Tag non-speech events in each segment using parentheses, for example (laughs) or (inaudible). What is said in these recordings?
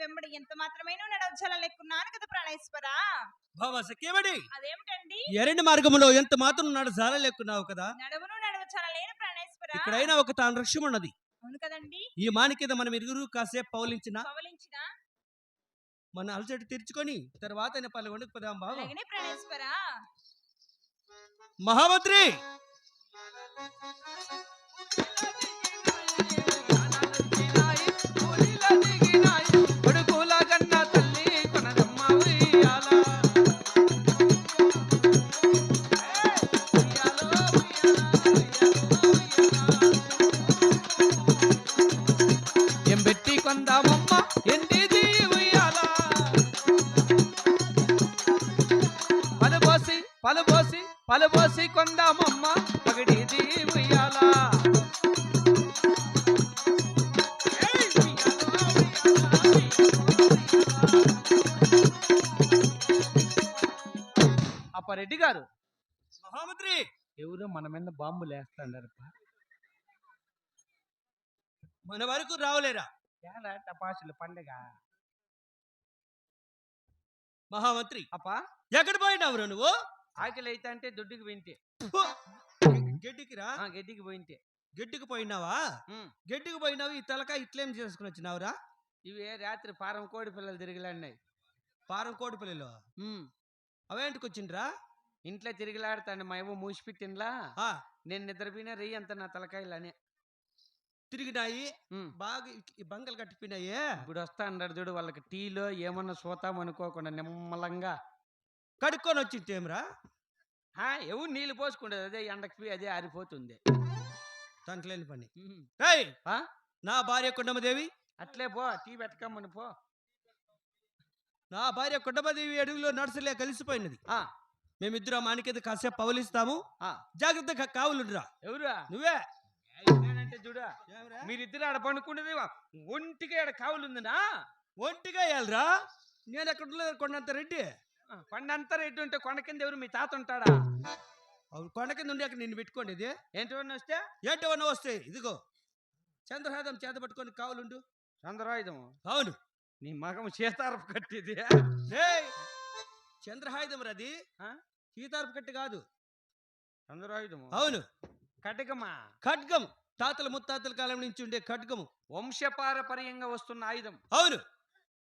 వెంబడి ఎంత మాత్రమైన నడవచల లెక్కున్నాను కదా ప్రాణేశ్వరా? సఖ్యమడి. అదేమిటండి? ఎరండి మార్గంలో ఎంత మాత్రం నాడు జాలలేకున్నావు కదా? నడవను నడవచల లేని ప్రాణేశ్వరా? ఇక్కడైనా ఒక తాను వృక్షం ఉన్నది. అవును కదండి. ఈ మాని కింద మనం ఇరుగురు కాసేపు పౌలించిన పవలించిన మన అలసట తీర్చుకొని తర్వాత పల్లె పదాం బాబా ప్రాణేశ్వరా? మహామంత్రి! పలుబోసి కొందామమ్మ పగడిది ఉయ్యాల అప్పారెడ్డి గారు మహామంత్రి! ఎవరు మన మీద బాంబులు వేస్తాడారప్ప మన వరకు రావలేరా? ఏడా టపాసులు పండగ? మహామంత్రి! అప్ప? ఎక్కడ పోయినావురా నువ్వు? ఆకలి అయితే అంటే దొడ్డుకి పోయింటే! గడ్డికి రా. ఆ, గడ్డికి పోయింటే. గడ్డికి పోయినావా. గడ్డికి పోయినావు ఈ తలకాయ ఇట్లేం చేసుకుని వచ్చినావురా ఇవి రాత్రి పారం కోడి పిల్లలు తిరిగిలాడినాయి. పారం కోడి పిల్లలు? అవేంటికి వచ్చిండ్రా? ఇంట్లో తిరిగిలాడుతాండి మా ఏమో మూసిపెట్టినలా ఆ, నేను నిద్రపోయినా రెయ్యి అంత నా తలకాయలనే. తిరిగినాయి. బాగా బంకలు కట్టిపోయినాయే? ఇప్పుడు వస్తా అన్నాడు చూడు వాళ్ళకి టీలో ఏమన్నా సోతాం అనుకోకుండా నిమ్మలంగా. కడుక్కొని వచ్చింటేమ్రా హా ఎవరు నీళ్ళు పోసుకుండదు అదే ఎండకి అదే ఆరిపోతుంది. దాంట్లేని పని. ఏయ్? నా భార్య కొండమదేవి? అట్లే పో టీ పెట్టుకోమని పో. నా భార్య కొండమదేవి అడవిలో నడుసలే కలిసిపోయినది. ఆ, మేమిద్దరం మానికేది కాసేపు పవలిస్తాము. ఆ. జాగ్రత్తగా కావులుండ్రా. ఎవరా నువ్వే. నేనంటే చూడా. మీరిద్దరు ఆడ పండుకుండేది ఒంటికి ఆడ కావులుందినా? ఒంటిగా వెళ్ళరా నేను ఎక్కడ కొండంత రెడ్డి. ఆ, కొండంతా రెడ్డి ఉంటే కొండ కింద ఎవరు మీ తాత ఉంటాడా? అవును కొండ కింద ఉండి అక్కడ నిన్ను పెట్టుకోండి ఇది. ఏంటి వస్తే? ఏంటవన్నా వస్తాయి ఇదిగో. చంద్రహాదం చేత పట్టుకొని కావులుండు. చంద్రాయుధం అవును. నీ మగం సీతారపు కట్టిది ఏయ్! చంద్రహాయుధం రది ఆ? సీతారపు కట్టి కాదు. చంద్రాయుధము అవును. కటకమా ఖడ్గం. తాతల ముత్తాతల కాలం నుంచి ఉండే ఖడ్గము. వంశపారపర్యంగా వస్తున్న ఆయుధం. అవును.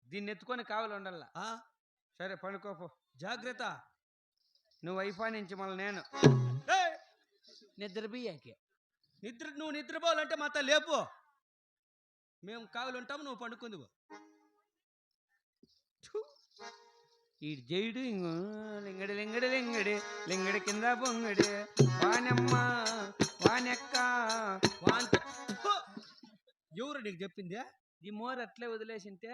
దీన్ని ఎత్తుకొని కావాలి ఉండాల ఆ? సరే పడుకోపో. జాగ్రత్త. నువ్వు అయిపోయి నుంచి మళ్ళీ నేను. నిద్రపోయాకే నిద్ర నువ్వు నిద్రపోవాలంటే మాత లేపు. మేము కావులు ఉంటాము నువ్వు పండుకుందువు ఈ జైడు ఇంగు లింగడి లింగడి లింగడి లింగడి కింద పొంగడి వానమ్మ వానెక్క. వాంత! ఎవరు నీకు చెప్పిందే? ఈ మోర్ అట్లే వదిలేసింటే?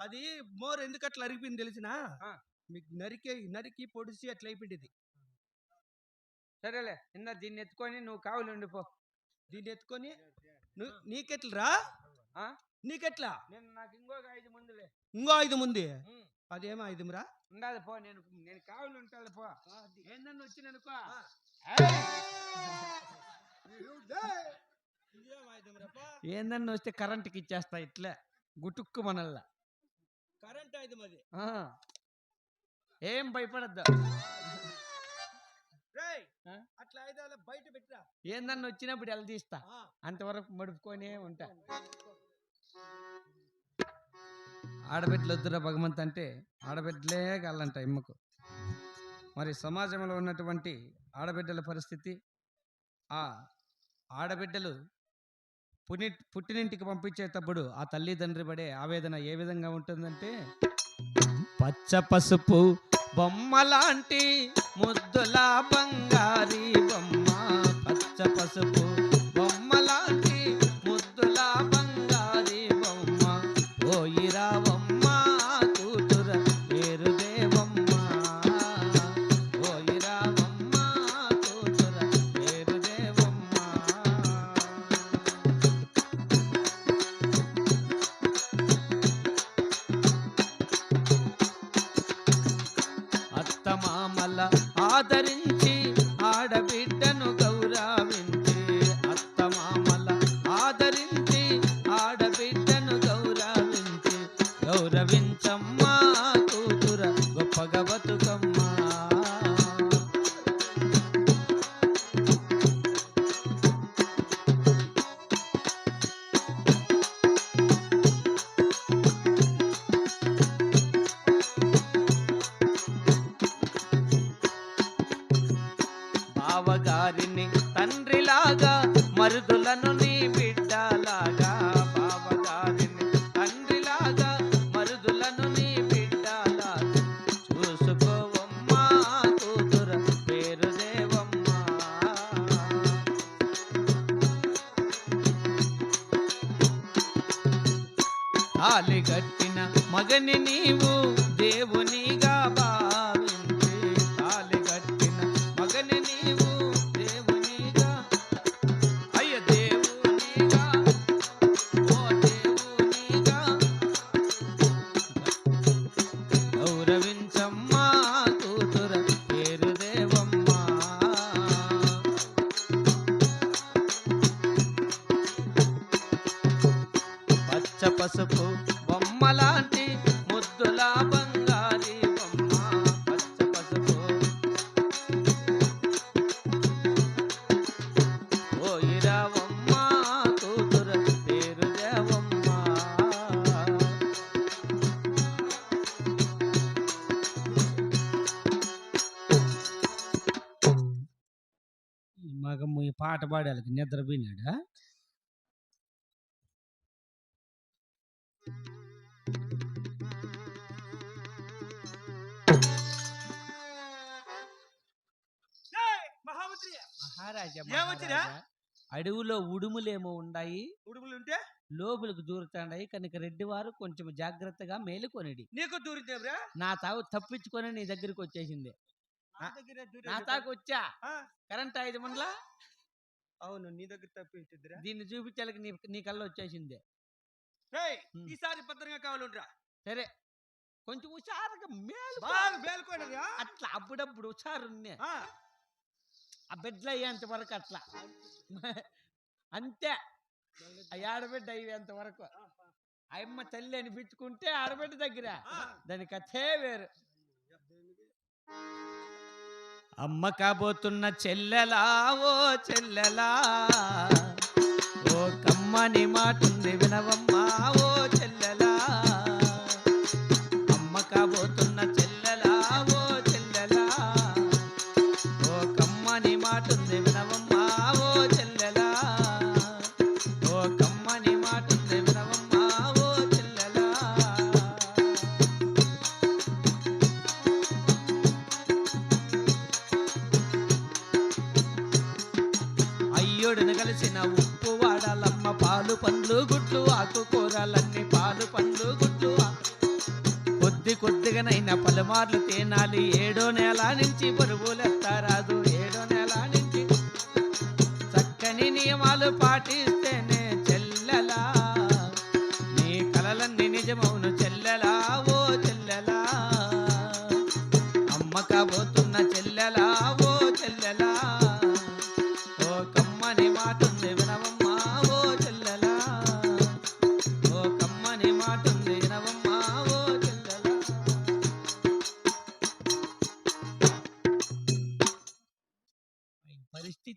అది మోర్ ఎందుకు అట్లా అరిగిపోయింది తెలిసినా? ఆ. మీకు నరికే నరికి పొడిచి అట్లా అయిపోయింది సరేలే ఇందా దీన్ని ఎత్తుకొని నువ్వు కావులు ఉండిపో. దీన్ని ఎత్తుకొని నువ్వు నీకెట్లరా? ఆ? నీకెట్లా? నేను నాకు ఇంకొక ఐదు ముందులే. ఇంకో ఐదు ఉంది ఉమ్. అదేం ఐదురా ఉండాలి పో నేను నేను కావులు ఉంటాను పో. ఏందన్నా వచ్చిననుకో. (laughs) ఏందన్నా వస్తే కరెంట్కి ఇచ్చేస్తా ఇట్లే. గుటుక్కు మనల్లా. కరెంట్. ఏం భయపడద్దు? అట్లా ఐదాల బయట పెట్టరా. ఏందన్నా వచ్చినప్పుడు ఎలా తీస్తా. అంతవరకు మడుపుకొనే ఉంటా. ఆడబిడ్డలు వద్దురా భగవంత్ అంటే ఆడబిడ్డలే కావాలంట ఇమ్మకు. మరి సమాజంలో ఉన్నటువంటి ఆడబిడ్డల పరిస్థితి ఆ ఆడబిడ్డలు పుని పుట్టినింటికి పంపించేటప్పుడు ఆ తల్లిదండ్రి పడే ఆవేదన ఏ విధంగా ఉంటుందంటే పచ్చ పసుపు బొమ్మ లాంటి ముద్దుల బంగారి బొమ్మ పచ్చ పసుపు ఆదరించి తాలిగట్టిన మగని నీవు దేవునిగా భావించి. తాలిగట్టిన మగని నీవు దేవునిగా. అయ్య దేవునిగా. ఓ దేవునిగా. గౌరవించమ్మా కూతుర పేరు దేవమ్మా. పచ్చ పసుపు పాట పాడాలకి నిద్ర పోయినాడా? మహామంత్రి మహారాజా ఏమొచ్చిరా? మహారాజా. అడవిలో ఉడుములేమో ఉన్నాయి ఉడుములు ఉంటే లోపలికి దూరుతాండాయి. కనుక రెడ్డివారు కొంచెం జాగ్రత్తగా మేలుకొనిడి. నీకు నా తాగు తప్పించుకొని నీ దగ్గరికి వచ్చేసింది నా తాగు వచ్చా కరెంట్ ఐదు మండల అవును. నీ దగ్గర తప్పించుద్దిరా దీన్ని చూపించాలకి నీ నీ కళ్ళు వచ్చేసింది. రేయ్, ఉమ్. ఈసారి భద్రంగా కావాలంటరా. సరే. కొంచెం హుషారుగా మేలు బాగా మేలుకోండి అట్లా అప్పుడప్పుడు హుషారు ఆ. బెడ్లు అయ్యేంత వరకు అట్లా. అంతే. ఆ ఆడబిడ్డ అయ్యేంత వరకు. అమ్మ తల్లి అనిపించుకుంటే ఆడబిడ్డ దగ్గర. దాని కథే వేరు. అమ్మ కాబోతున్న చెల్లెలా ఓ చెల్లెలా? ఓ కమ్మని మాటుంది వినవమ్మా ఓ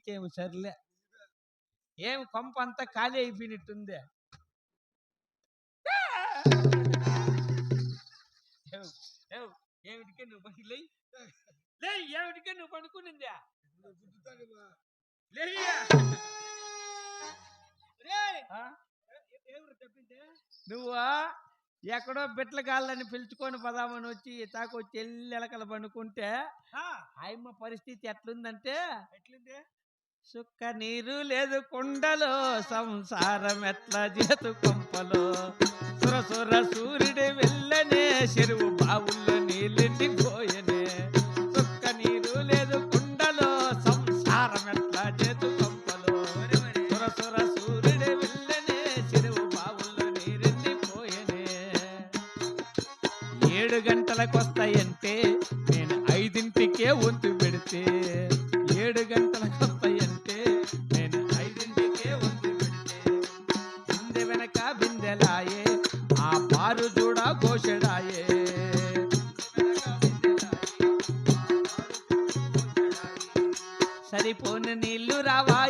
ఏమి సర్లే. ఏమి కొంప అంతా ఖాళీ అయిపోయినట్టుంది ఏమిటికే నువ్వు పని లే లే ఏమిటికే నువ్వు చెప్పిందే నువ్వా? ఎక్కడో బిట్ల గాళ్ళని పిలుచుకొని పదామని వచ్చి తాకు చెల్లెలకల పండుకుంటే ఆయమ్మ పరిస్థితి ఎట్లుందంటే ఎట్లుంది? సుక్క నీరు లేదు కుండలో సంసారం ఎట్లా చేతు కొంపలో. సుర సుర సూర్యుడి వెళ్ళనే చెరువు బావుల్లో నీళ్ళెండిపోయనే సుక్క నీరు లేదు కుండలో సంసారం ఎట్లా చేతు పారిపోను నీళ్ళు రావాలి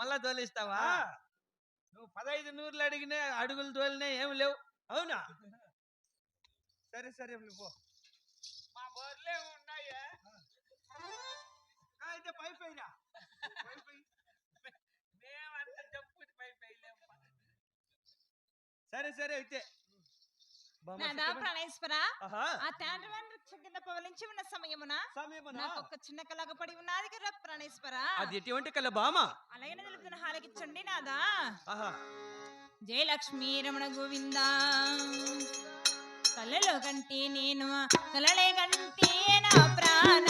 మళ్ళా తోలిస్తావా? నువ్వు పదహైదు నూర్లు అడిగినా అడుగులు తోలినా ఏం లేవు. అవునా? సరే సరే పో. మా బోర్లే ఉన్నాయా. అయితే పై పైన? మేమంత జంపు పై. సరే సరే అయితే. నాదా ఆహా. ఆ వృక్షం కింద పవలించి ఉన్న సమయమున? నాకు ఒక చిన్న కలగ పడి ఉన్నది కదా ప్రాణేశ్వర. అది ఎటువంటి కల బామ అలాగే నిలుపుతున్న హాలకిచ్చండి నాదా. ఆహా. జయలక్ష్మీ రమణ గోవింద కలలో కంటే నేను కలలే కంటే నా ప్రాణ